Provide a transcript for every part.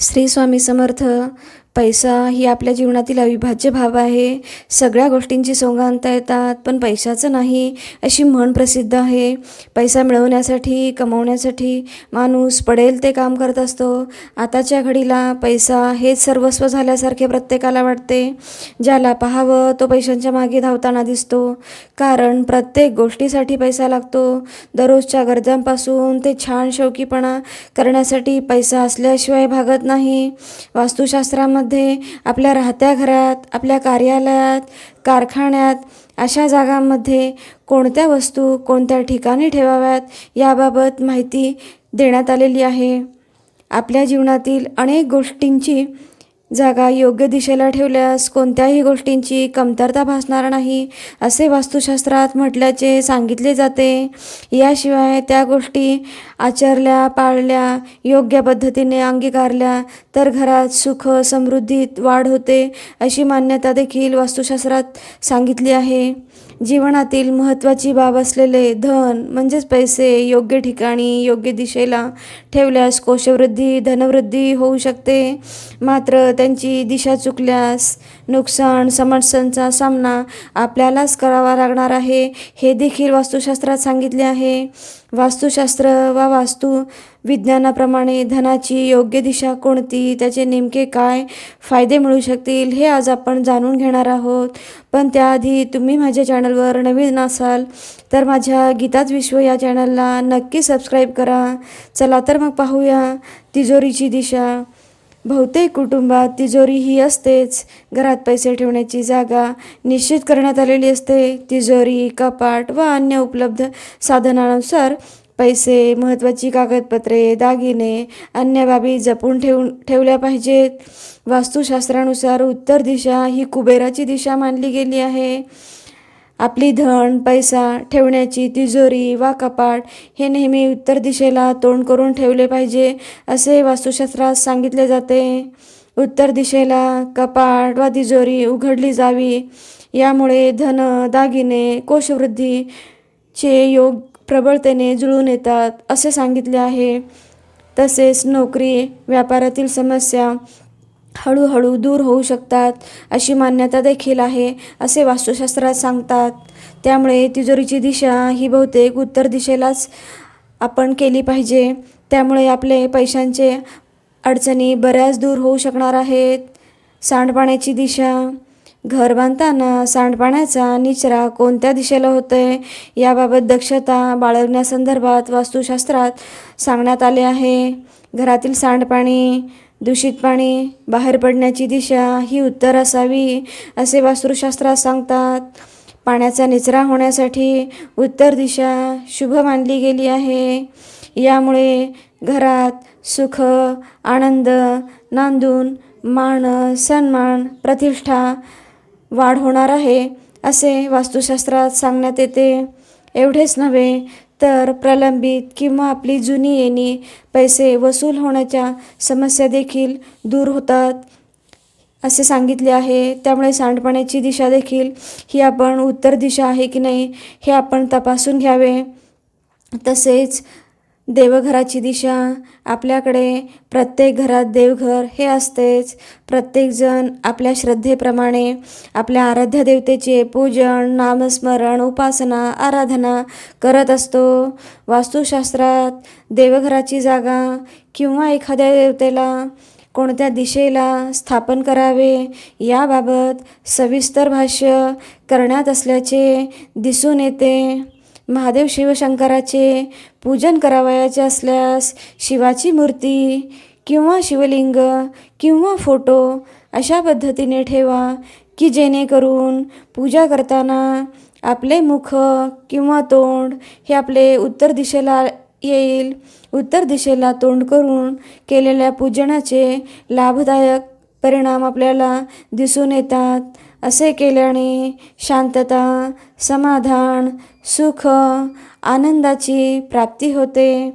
श्री स्वामी समर्थ. पैसा ही आपल्या जीवनातील अविभाज्य भाव आहे. सगळ्या गोष्टींची सोंग आणता येतात पण पैशाचं नाही अशी म्हण प्रसिद्ध आहे. पैसा मिळवण्यासाठी कमवण्यासाठी माणूस पडेल ते काम करत असतो. आताच्या घडीला पैसा हेच सर्वस्व झाल्यासारखे प्रत्येकाला वाटते. ज्याला पाहावं तो पैशांच्या मागे धावताना दिसतो. कारण प्रत्येक गोष्टीसाठी पैसा लागतो. दररोजच्या गरजांपासून ते छान शौकीपणा करण्यासाठी पैसा असल्याशिवाय भागत नाही. वास्तुशास्त्रामध्ये आपल्या राहत्या घरात आपल्या कार्यालयात कारखान्यात अशा जागांमध्ये कोणत्या वस्तू कोणत्या ठिकाणी ठेवाव्यात याबाबत माहिती देण्यात आलेली आहे. आपल्या जीवनातील अनेक गोष्टींची जागा योग्य दिशेला ठेवल्यास कोणत्याही गोष्टींची कमतरता भासणार नाही असे वास्तुशास्त्रात म्हटल्याचे सांगितले जाते. याशिवाय त्या गोष्टी आचरल्या पाळल्या योग्य पद्धतीने अंगीकारल्या तर घरात सुख समृद्धीत वाढ होते अशी मान्यता देखील वास्तुशास्त्रात सांगितली आहे. जीवनातील महत्त्वाची बाब असलेले धन म्हणजेच पैसे योग्य ठिकाणी योग्य दिशेला ठेवल्यास कोशवृद्धी धनवृद्धी होऊ शकते. मात्र त्यांची दिशा चुकल्यास नुकसान समस्यांचा सामना आपल्यालाच करावा लागणार आहे हे देखील वास्तुशास्त्रात सांगितले आहे. वास्तुशास्त्र वा वास्तू विज्ञानाप्रमाणे धनाची योग्य दिशा कोणती त्याचे नेमके काय फायदे मिळू शकतील हे आज आपण जाणून घेणार आहोत. पण त्याआधी तुम्ही माझ्या चॅनलवर नवीन असाल तर माझ्या गीताच विश्व या चॅनलला नक्की सबस्क्राईब करा. चला तर मग पाहूया तिजोरीची दिशा. बहुतेक कुटुंबात तिजोरी ही असतेच. घरात पैसे ठेवण्याची जागा निश्चित करण्यात आलेली असते. तिजोरी कपाट व अन्य उपलब्ध साधनानुसार पैसे महत्त्वाची कागदपत्रे दागिने अन्य बाबी जपून ठेवून ठेवल्या पाहिजेत. वास्तुशास्त्रानुसार उत्तर दिशा ही कुबेराची दिशा मानली गेली आहे. आपली धन पैसा ठेवण्याची तिजोरी वा कपाट हे नेहमी उत्तर दिशेला तोंड करून ठेवले पाहिजे असे वास्तुशास्त्रात सांगितले जाते. उत्तर दिशेला कपाट वा तिजोरी उघडली जावी. यामुळे धन दागिने कोशवृद्धीचे योग प्रबळतेने जुळून येतात असे सांगितले आहे. तसेच नोकरी व्यापारातील समस्या हळूहळू दूर होऊ शकतात अशी मान्यता देखील आहे असे वास्तुशास्त्रात सांगतात. त्यामुळे तिजोरीची दिशा ही बहुतेक उत्तर दिशेलाच आपण केली पाहिजे. त्यामुळे आपले पैशांचे अडचणी बऱ्याच दूर होऊ शकणार आहेत. सांडपाण्याची दिशा. घर बांधताना सांडपाण्याचा निचरा कोणत्या दिशेला होतो आहे याबाबत दक्षता बाळगण्यासंदर्भात वास्तुशास्त्रात सांगण्यात आले आहे. घरातील सांडपाणी दूषित पाणी बाहेर पडण्याची दिशा ही उत्तर असावी असे वास्तुशास्त्रात सांगतात. पाण्याचा निचरा होण्यासाठी उत्तर दिशा शुभ मानली गेली आहे. यामुळे घरात सुख आनंद नांदून मान सन्मान प्रतिष्ठा वाढ होणार आहे असे वास्तुशास्त्रात सांगण्यात येते. एवढेच नव्हे तर प्रलंबित किंवा आपली जुनी येणी पैसे वसूल होण्याच्या समस्या देखील दूर होतात असे सांगितले आहे. त्यामुळे सांडपाण्याची दिशा देखील ही आपण उत्तर दिशा आहे की नाही हे आपण तपासून घ्यावे. तसेच देवघराची दिशा. आपल्याकडे प्रत्येक घरात देवघर हे असतेच. प्रत्येकजण आपल्या श्रद्धेप्रमाणे आपल्या आराध्य देवतेचे पूजन नामस्मरण उपासना आराधना करत असतो. वास्तुशास्त्रात देवघराची जागा किंवा एखाद्या देवतेला कोणत्या दिशेला स्थापन करावे याबाबत सविस्तर भाष्य करण्यात असल्याचे दिसून येते. महादेव शिवशंकराचे पूजन करावयाचे असल्यास शिवाची मूर्ती किंवा शिवलिंग किंवा फोटो अशा पद्धतीने ठेवा की जेणेकरून पूजा करताना आपले मुख किंवा तोंड हे आपले उत्तर दिशेला येईल. उत्तर दिशेला तोंड करून केलेल्या पूजनाचे लाभदायक परिणाम आपल्याला दिसून येतात. असे केल्याने शांतता समाधान सुख आनंदाची प्राप्ती होते.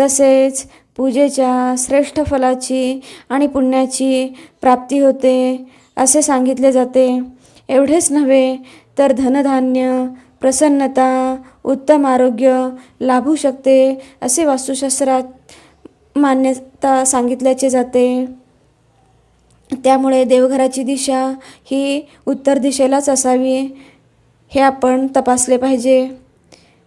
तसेच पूजेच्या श्रेष्ठ फलाची आणि पुण्याची प्राप्ती होते असे सांगितले जाते. एवढेच नव्हे तर धनधान्य प्रसन्नता उत्तम आरोग्य लाभू शकते असे वास्तुशास्त्रात मान्यता सांगितल्याचे जाते. त्यामुळे देवघराची दिशा ही उत्तर दिशेलाच असावी हे आपण तपासले पाहिजे.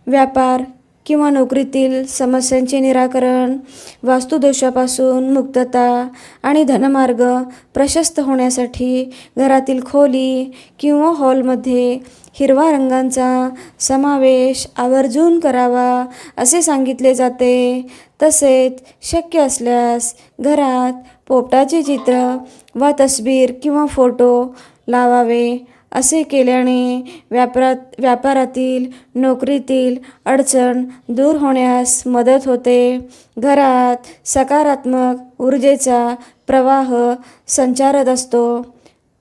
व्यापार किंवा नोकरीतील समस्यांचे निराकरण वास्तुदोषापासून मुक्तता आणि धनमार्ग प्रशस्त होण्यासाठी घरातील खोली किंवा हॉलमध्ये हिरवा रंगांचा समावेश आवर्जून करावा असे सांगितले जाते. तसेच शक्य असल्यास घरात पोपटाचे चित्र वा तस्वीर किंवा फोटो लावावे. असे केल्याने व्यापारात व्यापारातील नोकरीतील अडचण दूर होण्यास मदत होते. घरात सकारात्मक ऊर्जेचा प्रवाह संचारत असतो.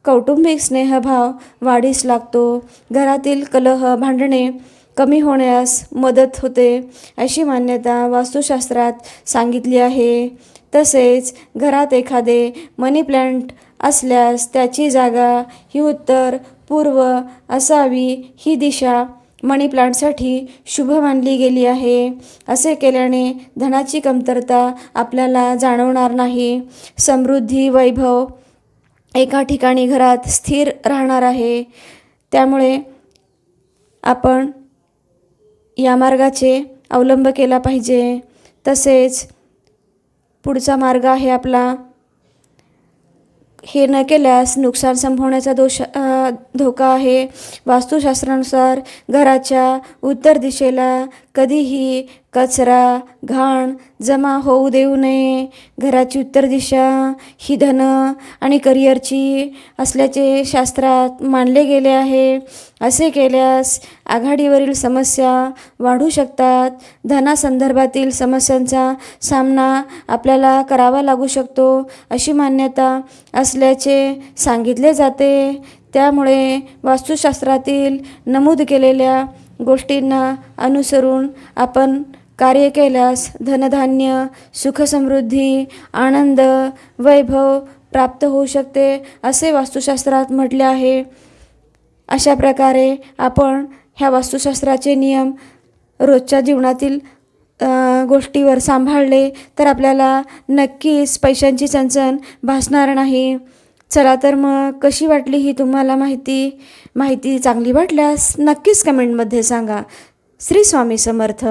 कौटुंबिक स्नेहभाव वाढीस लागतो. घरातील कलह भांडणे कमी होण्यास मदत होते अशी मान्यता वास्तुशास्त्रात सांगितली आहे. तसेच घरात एखादे मनी प्लॅन्ट असल्यास त्याची जागा ही उत्तर पूर्व असावी ही दिशा मनी प्लांटसाठी शुभ मानली गेली आहे. असे केल्याने धनाची कमतरता आपल्याला जाणवणार नाही. समृद्धी वैभव एका ठिकाणी घरात स्थिर राहणार आहे. त्यामुळे आपण या मार्गाचे अवलंब केला पाहिजे. तसेच पुढचा मार्ग आहे आपला. हे न केल्यास नुकसान संभवण्याचा दोष धोका आहे. वास्तुशास्त्रानुसार घराच्या उत्तर दिशेला कधीही कचरा घाण जमा होऊ देऊ नये. घराची उत्तर दिशा ही धन आणि करिअरची असल्याचे शास्त्रात मानले गेले आहे. असे केल्यास आघाडीवरील समस्या वाढू शकतात. धनासंदर्भातील समस्यांचा सामना आपल्याला करावा लागू शकतो अशी मान्यता असल्याचे सांगितले जाते. त्यामुळे वास्तुशास्त्रातील नमूद केलेल्या गोष्टींना अनुसरून आपण कार्य केल्यास धनधान्य सुखसमृद्धी आनंद वैभव प्राप्त होऊ शकते असे वास्तुशास्त्रात म्हटले आहे. अशा प्रकारे आपण ह्या वास्तुशास्त्राचे नियम रोजच्या जीवनातील गोष्टीवर सांभाळले तर आपल्याला नक्कीच पैशांची चणचण भासणार नाही. चला तर मग कशी वाटली ही तुम्हाला माहिती? माहिती चांगली वाटल्यास नक्कीच कमेंटमध्ये सांगा. श्री स्वामी समर्थ.